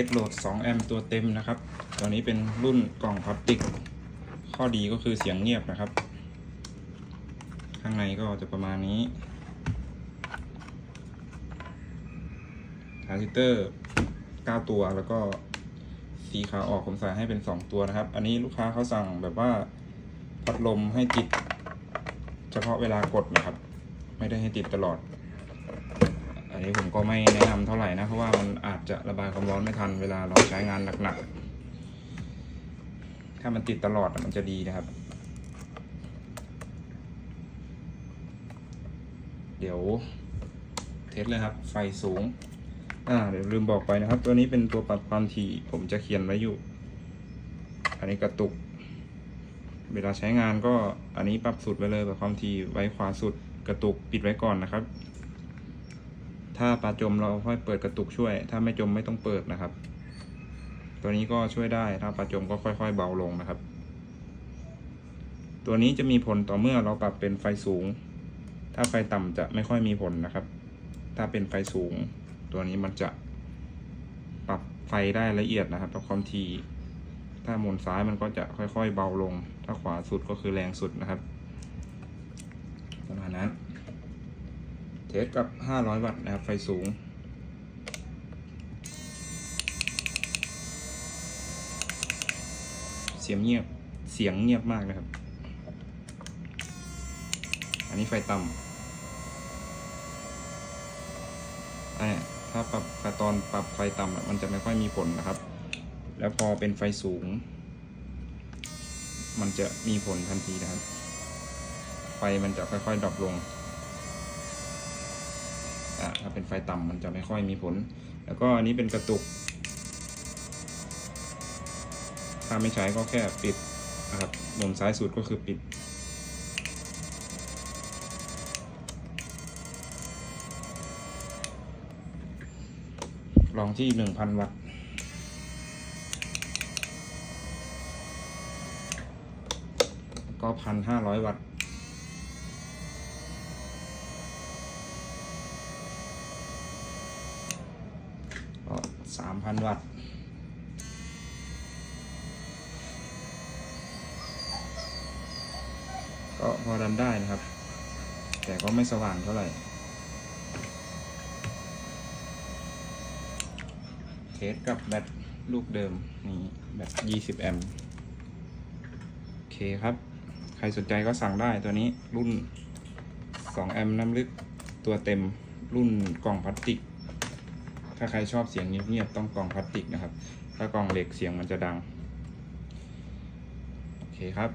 สโหลด 2 แอมป์ตัวเต็มนะครับ ตัวนี้เป็นรุ่นกล่องพลาสติก ข้อดีก็คือเสียงเงียบนะครับ ข้างในก็จะประมาณนี้ทรานซิสเตอร์ 9 ตัวแล้วก็สีขาออกผมใส่ให้เป็น 2 ตัวนะครับ อันนี้ลูกค้าเขาสั่งแบบว่าพัดลมให้ติด เฉพาะเวลากดนะครับ ไม่ได้ให้ติดตลอด อันนี้ผมก็ไม่แนะนำเท่าไหร่นะ จะระบายความร้อนไม่ทันเวลาเราใช้งานหนักๆ ถ้ามันติดตลอดมันจะดีนะครับ เดี๋ยวเทสเลยครับ ไฟสูง อ่าเดี๋ยวลืมบอกไปนะครับ ตัวนี้เป็นตัวปรับความถี่ผมจะเขียนไว้อยู่ อันนี้กระตุก เวลาใช้งานก็อันนี้ปรับสุดไว้เลยแบบความถี่ไว้ขวาสุดกระตุกปิดไว้ก่อนนะครับ ถ้าปลาจมเราค่อยเปิดกระตุกช่วย ถ้าไม่จมไม่ต้องเปิดนะครับ ตัวนี้ก็ช่วยได้ถ้าปลาจมก็ค่อย ๆ เบาลงนะครับ ตัวนี้จะมีผลต่อเมื่อเราปรับเป็นไฟสูง ถ้าไฟต่ำจะไม่ค่อยมีผลนะครับ ถ้าเป็นไฟสูง ตัวนี้มันจะปรับไฟได้ละเอียดนะครับปรับความถี่ถ้าหมุนซ้ายมันก็จะค่อยๆเบาลง ถ้าขวาสุดก็คือแรงสุดนะครับประมาณนั้น ทสกับ 500 วัตต์นะครับ ไฟสูง เสียงเงียบ เสียงเงียบมากนะครับ อันนี้ไฟต่ำอันนี้ถ้าปรับตอนปรับไฟต่ำมันจะไม่ค่อยมีผลนะครับ แล้วพอเป็นไฟสูง มันจะมีผลทันทีนะครับ ไฟมันจะค่อยๆดรอปลง ถ้าเป็นไฟต่ำมันจะไม่ค่อยมีผล แล้วก็อันนี้เป็นกระตุก ถ้าไม่ใช้ก็แค่ปิดนะครับหมุนซ้ายสุดก็คือปิด ลองที่หนึ่งพันวัตต์ก็พันห้าร้อยวัตต์ ก็สามพันวัตต์ก็พอดันได้นะครับ แต่ก็ไม่สว่างเท่าไหร่เทสกับแบตลูกเดิมนี่แบต20 แอมป์โอเคครับ ใครสนใจก็สั่งได้ตัวนี้รุ่น 2 แอมป์น้ำลึกตัวเต็มรุ่นกล่องพลาสติก ถ้าใครชอบเสียงเงียบๆต้องกล่องพลาสติกนะครับ ถ้ากล่องเหล็กเสียงมันจะดัง โอเคครับ